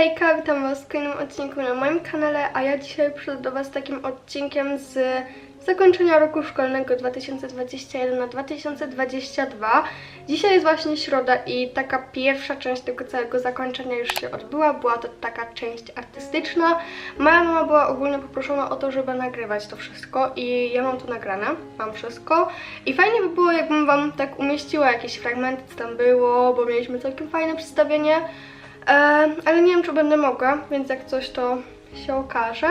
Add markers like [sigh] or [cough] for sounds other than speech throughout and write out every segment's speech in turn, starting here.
Hejka, witam Was w kolejnym odcinku na moim kanale, a ja dzisiaj przyszedł do Was z takim odcinkiem z zakończenia roku szkolnego 2021 na 2022. Dzisiaj jest właśnie środa i taka pierwsza część tego całego zakończenia już się odbyła. Była to taka część artystyczna. Moja mama była ogólnie poproszona o to, żeby nagrywać to wszystko i ja mam to nagrane, mam wszystko. I fajnie by było, jakbym Wam tak umieściła jakieś fragmenty, co tam było, bo mieliśmy całkiem fajne przedstawienie. E, ale nie wiem, czy będę mogła, więc jak coś, to się okaże.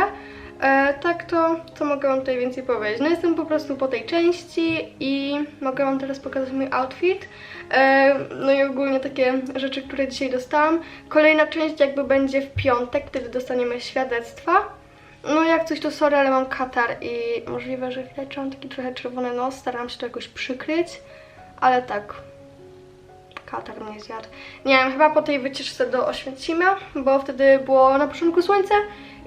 E, tak to, co mogę Wam tutaj więcej powiedzieć? No jestem po prostu po tej części i mogę Wam teraz pokazać mój outfit. E, no i ogólnie takie rzeczy, które dzisiaj dostałam. Kolejna część jakby będzie w piątek, wtedy dostaniemy świadectwa. No jak coś to sorry, ale mam katar i możliwe, że widać, że mam taki trochę czerwony nos. Staram się to jakoś przykryć, ale tak, katar mnie zjadł. Nie wiem, chyba po tej wycieczce do Oświęcimia, bo wtedy było na początku słońce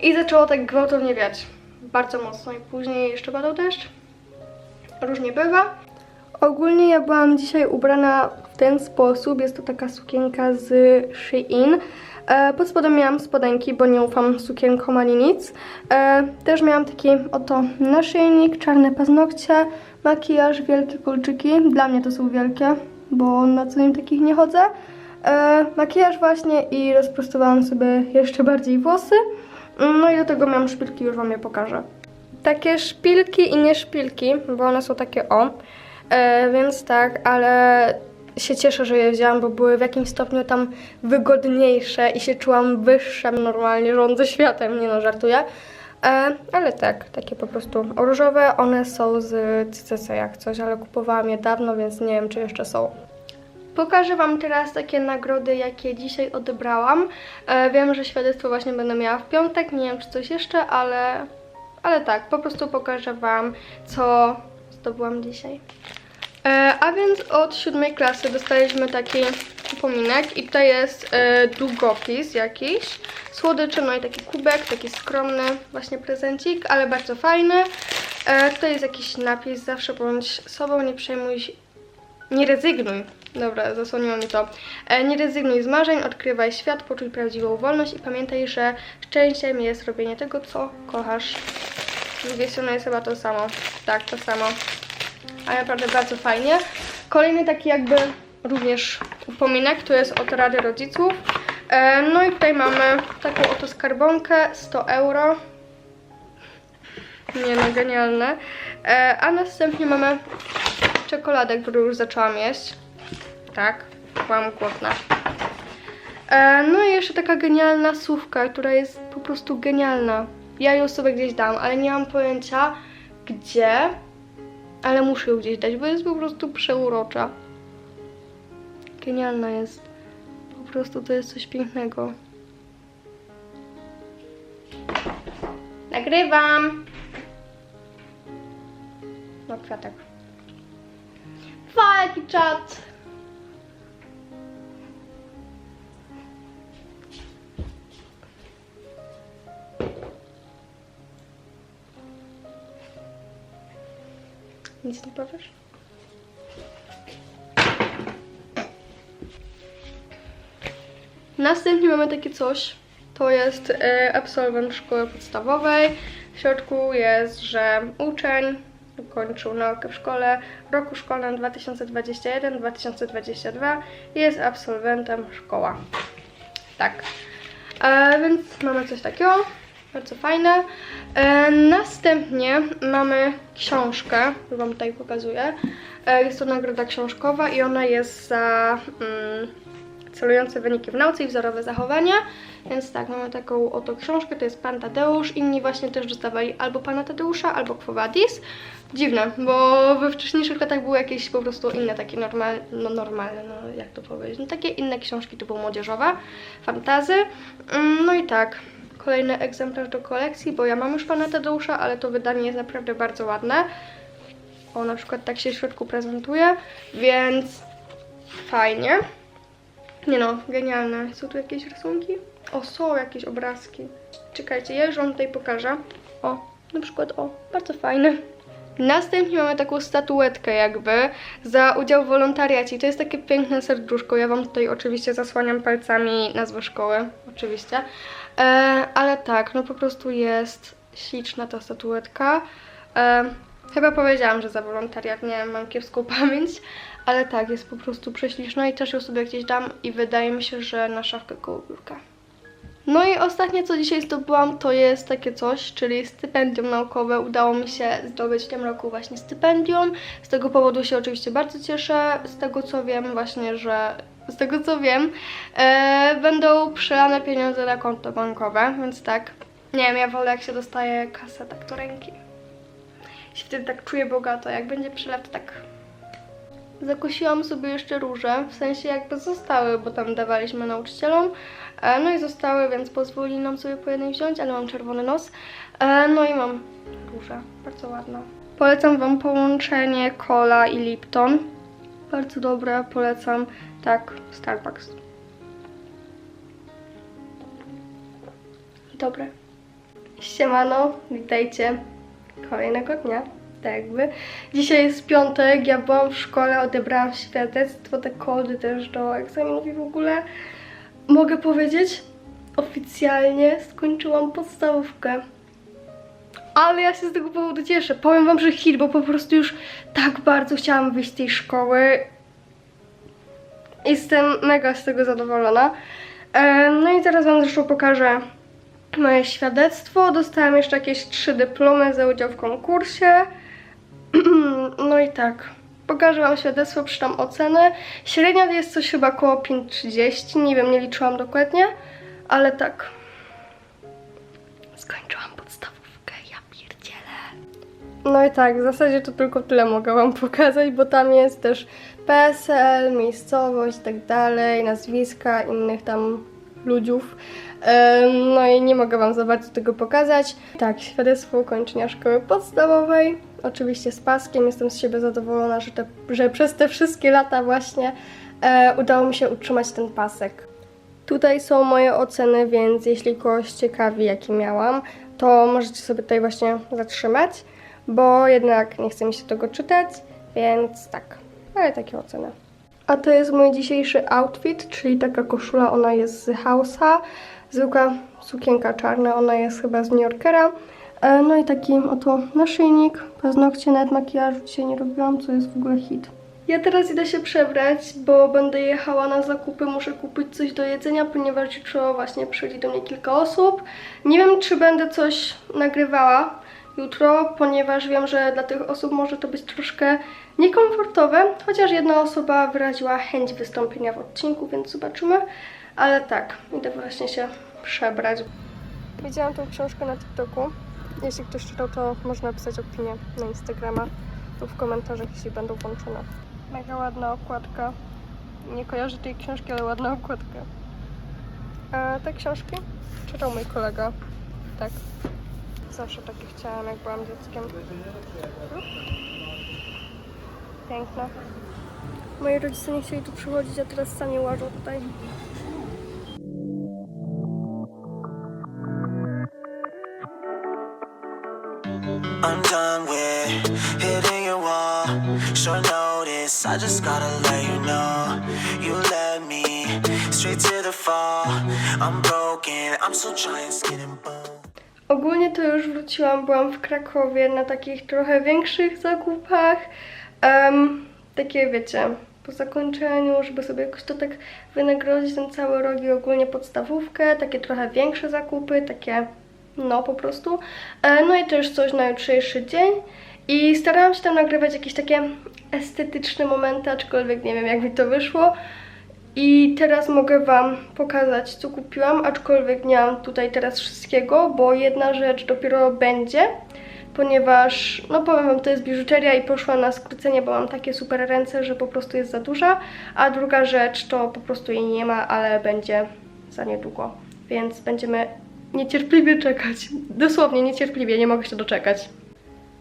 i zaczęło tak gwałtownie wiać. Bardzo mocno i później jeszcze padał deszcz. Różnie bywa. Ogólnie ja byłam dzisiaj ubrana w ten sposób. Jest to taka sukienka z Shein. E, pod spodem miałam spodenki, bo nie ufam sukienkom ani nic. E, też miałam taki oto naszyjnik, czarne paznokcie, makijaż, wielkie kolczyki. Dla mnie to są wielkie, bo na co nim takich nie chodzę. E, makijaż właśnie i rozprostowałam sobie jeszcze bardziej włosy. No i do tego miałam szpilki, już wam je pokażę. Takie szpilki i nie szpilki, bo one są takie o. E, więc tak, ale się cieszę, że je wzięłam, bo były w jakimś stopniu tam wygodniejsze i się czułam wyższa normalnie, rządzę światem, nie no, żartuję. E, ale tak, takie po prostu różowe, one są z CCC jak coś, ale kupowałam je dawno, więc nie wiem, czy jeszcze są. Pokażę Wam teraz takie nagrody, jakie dzisiaj odebrałam. E, wiem, że świadectwo właśnie będę miała w piątek, nie wiem czy coś jeszcze, ale, ale tak, po prostu pokażę Wam, co zdobyłam dzisiaj. E, a więc od siódmej klasy dostaliśmy taki upominek i tutaj jest e, długopis jakiś, słodycze, no i taki kubek, taki skromny właśnie prezencik, ale bardzo fajny. E, tutaj jest jakiś napis, zawsze bądź sobą, nie przejmuj nie rezygnuj. Dobra, zasłoniło mi to. E, nie rezygnuj z marzeń, odkrywaj świat, poczuj prawdziwą wolność i pamiętaj, że szczęściem jest robienie tego, co kochasz. Z drugiej strony jest chyba to samo. Tak, to samo. A naprawdę bardzo fajnie. Kolejny taki jakby również upominek, to jest od Rady Rodziców. E, no i tutaj mamy taką oto skarbonkę, 100 euro. Nie no, genialne. E, a następnie mamy czekoladę, którą już zaczęłam jeść. Tak, byłam głodna. E, no i jeszcze taka genialna słówka, która jest po prostu genialna. Ja ją sobie gdzieś dam, ale nie mam pojęcia gdzie, ale muszę ją gdzieś dać, bo jest po prostu przeurocza. Genialna jest. Po prostu to jest coś pięknego. Nagrywam! No kwiatek. Fajki czat! Nic nie powiesz? Następnie mamy takie coś. To jest e, absolwent szkoły podstawowej. W środku jest, że uczeń ukończył naukę w szkole w roku szkolnym 2021-2022 i jest absolwentem szkoła. Tak. E, więc mamy coś takiego. Bardzo fajne. E, następnie mamy książkę, którą Wam tutaj pokazuję. E, jest to nagroda książkowa i ona jest za mm, celujące wyniki w nauce i wzorowe zachowania. Więc tak, mamy taką oto książkę, to jest Pan Tadeusz. Inni właśnie też dostawali albo Pana Tadeusza, albo Quo Vadis. Dziwne, bo we wcześniejszych latach były jakieś po prostu inne takie normalne, no normalne, no jak to powiedzieć, no takie inne książki typu młodzieżowe, fantazy. Mm, No i tak, kolejny egzemplarz do kolekcji, bo ja mam już Pana Tadeusza, ale to wydanie jest naprawdę bardzo ładne. O, na przykład tak się w środku prezentuje, więc fajnie. Nie no, genialne. Są tu jakieś rysunki? O, są jakieś obrazki. Czekajcie, ja już Wam tutaj pokażę. O, na przykład, o, bardzo fajny. Następnie mamy taką statuetkę jakby za udział w wolontariacie. To jest takie piękne serduszko. Ja Wam tutaj oczywiście zasłaniam palcami nazwę szkoły, oczywiście. E, ale tak, no po prostu jest śliczna ta statuetka. E, chyba powiedziałam, że za wolontariat, nie mam kiepską [laughs] pamięć. Ale tak, jest po prostu prześliczna i też ją sobie gdzieś dam i wydaje mi się, że na szafkę koło biurka. No i ostatnie, co dzisiaj zdobyłam, to jest takie coś, czyli stypendium naukowe. Udało mi się zdobyć w tym roku właśnie stypendium. Z tego powodu się oczywiście bardzo cieszę. Z tego co wiem, właśnie, że z tego co wiem, e, będą przelane pieniądze na konto bankowe, więc tak. Nie wiem, ja wolę jak się dostaje kasę tak do ręki. Się wtedy tak czuję bogato, jak będzie przelew, to tak Zakosiłam sobie jeszcze róże, w sensie jakby zostały, bo tam dawaliśmy nauczycielom. E, No i zostały, więc pozwolili nam sobie po jednej wziąć, ale mam czerwony nos. E, No i mam róże, bardzo ładna. Polecam Wam połączenie Cola i Lipton. Bardzo dobre, polecam. Tak, Starbucks. Dobre. Siemano, witajcie kolejnego dnia, tak jakby. Dzisiaj jest piątek, ja byłam w szkole, odebrałam świadectwo, te kody też do egzaminów i w ogóle mogę powiedzieć, oficjalnie skończyłam podstawówkę. Ale ja się z tego powodu cieszę. Powiem wam, że hit, bo po prostu już tak bardzo chciałam wyjść z tej szkoły. Jestem mega z tego zadowolona. E, No i teraz wam zresztą pokażę moje świadectwo. Dostałam jeszcze jakieś trzy dyplomy za udział w konkursie. [clears throat] No i tak. Pokażę Wam świadectwo, przeczytam ocenę. Średnia jest coś chyba około 5,30. Nie wiem, nie liczyłam dokładnie, ale tak. Skończyłam podstawówkę, ja pierdzielę. No i tak, w zasadzie to tylko tyle mogę Wam [laughs] pokazać, bo tam jest też PESEL, miejscowość i tak dalej, nazwiska innych tam ludziów. No i nie mogę Wam za bardzo tego pokazać. Tak, świadectwo ukończenia szkoły podstawowej. Oczywiście z paskiem. Jestem z siebie zadowolona, że, te, że przez te wszystkie lata właśnie e, udało mi się utrzymać ten pasek. Tutaj są moje oceny, więc jeśli kogoś ciekawi, jakie miałam, to możecie sobie tutaj właśnie zatrzymać, bo jednak nie chce mi się tego czytać, więc tak, ale takie oceny. A to jest mój dzisiejszy outfit, czyli taka koszula, ona jest z House'a, zwykła sukienka czarna, ona jest chyba z New Yorkera. E, No i taki oto naszyjnik, paznokcie, nawet makijażu dzisiaj nie robiłam, co jest w ogóle hit. Ja teraz idę się przebrać, bo będę jechała na zakupy, muszę kupić coś do jedzenia, ponieważ jutro właśnie przychodzi do mnie kilka osób. Nie wiem, czy będę coś nagrywała jutro, ponieważ wiem, że dla tych osób może to być troszkę niekomfortowe, chociaż jedna osoba wyraziła chęć wystąpienia w odcinku, więc zobaczymy. Ale tak, idę właśnie się przebrać. Widziałam tą książkę na TikToku. Jeśli ktoś czytał, to można napisać opinię na Instagrama lub w komentarzach, jeśli będą włączone. Mega ładna okładka. Nie kojarzę tej książki, ale ładna okładka. A te książki czytał mój kolega. Tak. Zawsze takie chciałam, jak byłam dzieckiem. Piękne. Moi rodzice nie chcieli tu przychodzić, a teraz sami łażą tutaj. I'm done with hitting your wall. Short notice, I just gotta let you know. You led me straight to the fall. I'm broken, I'm still trying skin and bone. Ogólnie to już wróciłam, byłam w Krakowie na takich trochę większych zakupach. Em, takie wiecie, po zakończeniu, żeby sobie jakoś to tak wynagrodzić ten cały rok i ogólnie podstawówkę, takie trochę większe zakupy, takie no po prostu. E, no i też coś na jutrzejszy dzień. I starałam się tam nagrywać jakieś takie estetyczne momenty, aczkolwiek nie wiem jak mi to wyszło. I teraz mogę Wam pokazać, co kupiłam, aczkolwiek nie mam tutaj teraz wszystkiego, bo jedna rzecz dopiero będzie, ponieważ, no powiem Wam, to jest biżuteria i poszła na skrócenie, bo mam takie super ręce, że po prostu jest za duża, a druga rzecz to po prostu jej nie ma, ale będzie za niedługo, więc będziemy niecierpliwie czekać, dosłownie niecierpliwie, nie mogę się doczekać.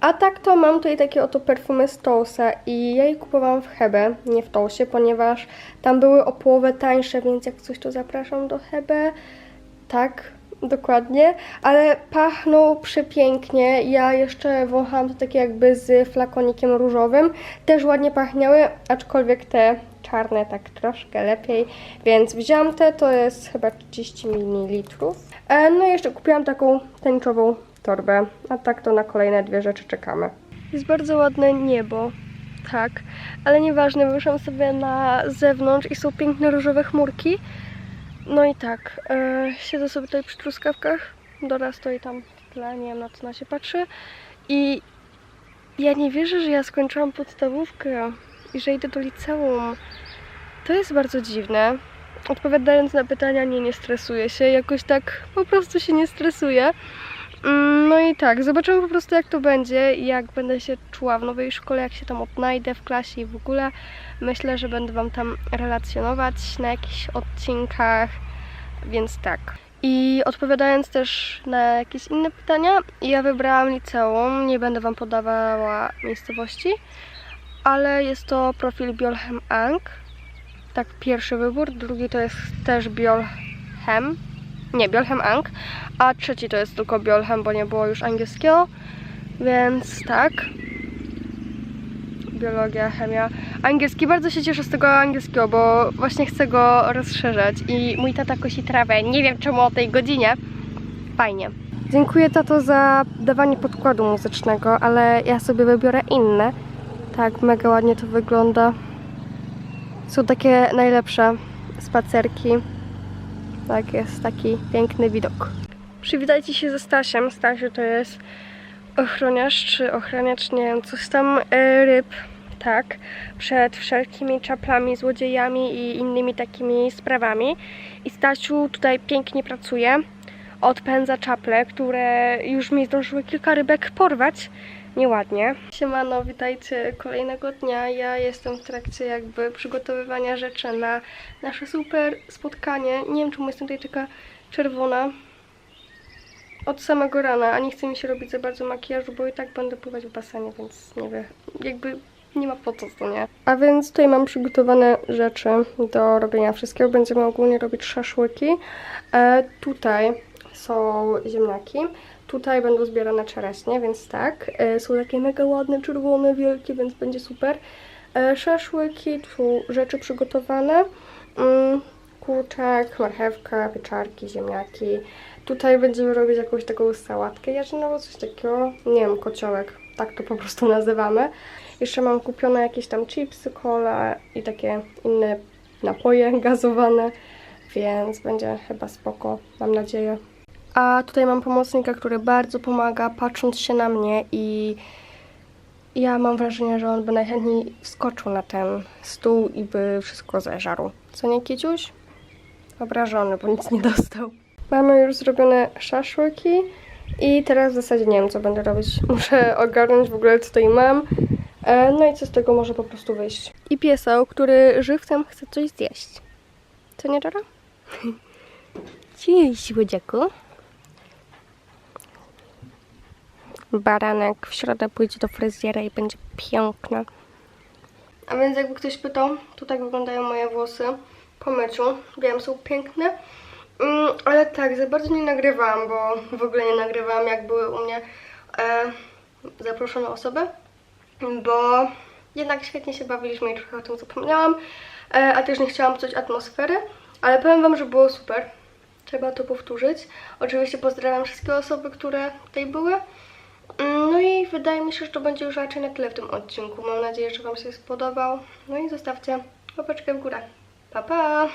A tak to mam tutaj takie oto perfumy z Tousa i ja je kupowałam w Hebe, nie w Tousie, ponieważ tam były o połowę tańsze, więc jak coś to zapraszam do Hebe. Tak, dokładnie, ale pachną przepięknie. Ja jeszcze wąchałam to takie jakby z flakonikiem różowym. Też ładnie pachniały, aczkolwiek te czarne tak troszkę lepiej, więc wzięłam te, to jest chyba 30 ml. E, no i jeszcze kupiłam taką tęczową torbę, a tak to na kolejne dwie rzeczy czekamy. Jest bardzo ładne niebo, tak, ale nieważne, wyszłam sobie na zewnątrz i są piękne różowe chmurki. No i tak, e, siedzę sobie tutaj przy truskawkach, Dora stoi tam w tle, nie wiem na co ona się patrzy i ja nie wierzę, że ja skończyłam podstawówkę i że idę do liceum. To jest bardzo dziwne. Odpowiadając na pytania, nie, nie stresuję się, jakoś tak po prostu się nie stresuję. Mm, No i tak, zobaczymy po prostu jak to będzie jak będę się czuła w nowej szkole, jak się tam odnajdę w klasie i w ogóle. Myślę, że będę Wam tam relacjonować na jakichś odcinkach, więc tak. I odpowiadając też na jakieś inne pytania, ja wybrałam liceum, nie będę Wam podawała miejscowości, ale jest to profil Biolchem Ang. Tak, pierwszy wybór, drugi to jest też Biolchem, nie, Biolchem Ang, a trzeci to jest tylko Biolchem, bo nie było już angielskiego, więc tak. Biologia, chemia. Angielski, bardzo się cieszę z tego angielskiego, bo właśnie chcę go rozszerzać i mój tata kosi trawę. Nie wiem czemu o tej godzinie. Fajnie. Dziękuję tato za dawanie podkładu muzycznego, ale ja sobie wybiorę inne. Tak, mega ładnie to wygląda. Są takie najlepsze spacerki. Tak, jest taki piękny widok. Przywitajcie się ze Stasiem. Stasiu to jest ochroniarz czy ochraniacz, nie wiem, coś tam e, ryb, tak, przed wszelkimi czaplami, złodziejami i innymi takimi sprawami. I Stasiu tutaj pięknie pracuje, odpędza czaple, które już mi zdążyły kilka rybek porwać. Nieładnie. Siemano, witajcie kolejnego dnia. Ja jestem w trakcie jakby przygotowywania rzeczy na nasze super spotkanie. Nie wiem, czemu jestem tutaj taka czerwona od samego rana, a nie chce mi się robić za bardzo makijażu, bo i tak będę pływać w basenie, więc nie wiem, jakby nie ma po co to, nie? A więc tutaj mam przygotowane rzeczy do robienia wszystkiego. Będziemy ogólnie robić szaszłyki. E, tutaj są ziemniaki. Tutaj będą zbierane czereśnie, więc tak. E, są takie mega ładne, czerwone, wielkie, więc będzie super. E, szaszłyki, tu rzeczy przygotowane. Mm, kurczak, marchewka, pieczarki, ziemniaki. Tutaj będziemy robić jakąś taką sałatkę jarzynową, coś takiego, nie wiem, kociołek, tak to po prostu nazywamy. Jeszcze mam kupione jakieś tam chipsy, cola i takie inne napoje [laughs] gazowane, więc będzie chyba spoko, mam nadzieję. A tutaj mam pomocnika, który bardzo pomaga, patrząc się na mnie i ja mam wrażenie, że on by najchętniej wskoczył na ten stół i by wszystko zeżarł. Co nie, Kiciuś? Obrażony, bo nic nie dostał. Mamy już zrobione szaszłyki i teraz w zasadzie nie wiem, co będę robić. [laughs] Muszę ogarnąć w ogóle, co tutaj mam. E, No i co z tego może po prostu wyjść. I pieseł, który żywcem chce coś zjeść. Co nie, Dora? [laughs] Cześć, łodziaku. Baranek w środę pójdzie do fryzjera i będzie piękny. A więc jakby ktoś pytał, to tak wyglądają moje włosy po myciu. Wiem, są piękne. Mm, ale tak, za bardzo nie nagrywałam, bo w ogóle nie nagrywałam, jak były u mnie e, zaproszone osoby, bo jednak świetnie się bawiliśmy i trochę o tym zapomniałam, e, a też nie chciałam psuć atmosfery, ale powiem Wam, że było super. Trzeba to powtórzyć. Oczywiście pozdrawiam wszystkie osoby, które tutaj były. No i wydaje mi się, że to będzie już raczej na tyle w tym odcinku. Mam nadzieję, że Wam się spodobał. No i zostawcie łapeczkę w górę. Pa, pa!